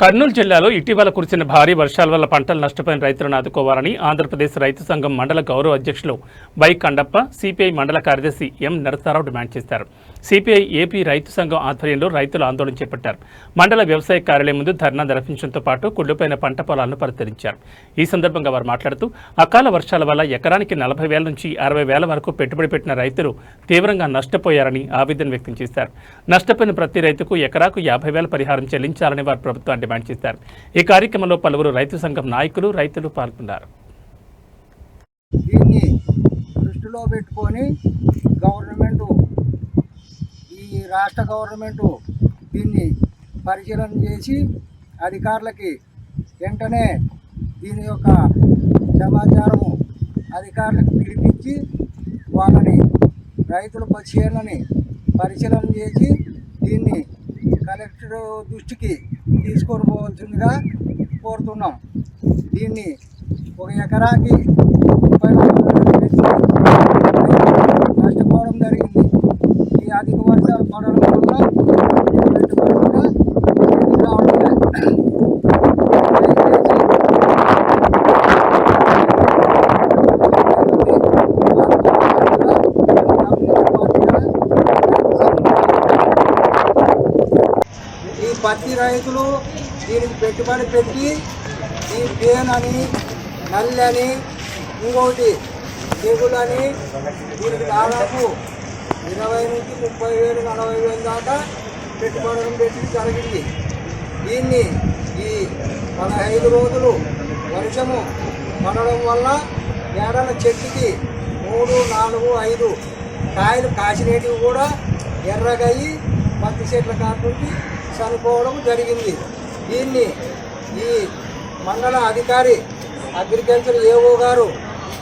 కర్నూలు జిల్లాలో ఇటీవల కురిసిన భారీ వర్షాల వల్ల పంటలు నష్టపోయిన రైతులను ఆదుకోవాలని ఆంధ్రప్రదేశ్ రైతు సంఘం మండల గౌరవ అధ్యక్షులు వై కండప్ప సిపిఐ మండల కార్యదర్శి ఎం నరసారావు డిమాండ్ చేశారు. సిపిఐ ఏపీ రైతు సంఘం ఆధ్వర్యంలో రైతులు ఆందోళన చేపట్టారు. మండల వ్యవసాయ కార్యాలయం ముందు ధర్నా నిర్వహించడంతో పాటు కుళ్ళిపోయిన పంట పొలాలను పరిశీలించారు. ఈ సందర్భంగా వారు మాట్లాడుతూ అకాల వర్షాల వల్ల ఎకరానికి నలభై వేల నుంచి అరవై వేల వరకు పెట్టుబడి పెట్టిన రైతులు తీవ్రంగా నష్టపోయారని ఆవేదన వ్యక్తం చేశారు. నష్టపోయిన ప్రతి రైతుకు ఎకరాకు యాభై వేల పరిహారం చెల్లించాలని వారు ప్రభుత్వాన్ని డిమాండ్ చేశారు. ఈ కార్యక్రమంలో పలువురు రైతు సంఘం నాయకులు రైతులు పాల్గొన్నారు. దీన్ని దృష్టిలో పెట్టుకొని గవర్నమెంటు ఈ రాష్ట్ర గవర్నమెంటు దీన్ని పరిశీలన చేసి అధికారులకి వెంటనే దీని యొక్క సమాచారము అధికారులకు పిలిపించి వాళ్ళని రైతుల పరిశీలనని పరిశీలన చేసి దీన్ని కలెక్టర్ దృష్టికి తీసుకొని పోవాల్సిందిగా కోరుతున్నాం. దీన్ని ఒక ఎకరాకి ముప్పై నాలుగు వేలు పెట్టి నష్టపోవడం జరిగింది ఈ అధిక వర్షాలు పడడం వల్ల పెట్టుబడి కూడా చేతికి రావడం లేదు. దయచేసి ఈ పత్తి రైతులు దీనికి పెట్టుబడి పెట్టి ఈ పేన్ అని నల్లి ఇంకోటి తెగులని దీనికి దాదాపు ఇరవై నుంచి ముప్పై వేలు నలభై వేలు దాకా పెట్టుబడులు పెట్టి జరిగింది. దీన్ని ఈ పదహైదు రోజులు వర్షము పడడం వల్ల ఏడల చెట్టుకి మూడు నాలుగు ఐదు కాయలు కాసినవి కూడా ఎర్రగయ్యి పత్తి చెట్ల కాకుండా చనిపోవడం జరిగింది. దీన్ని ఈ మండల అధికారి అగ్రికల్చర్ ఏఓ గారు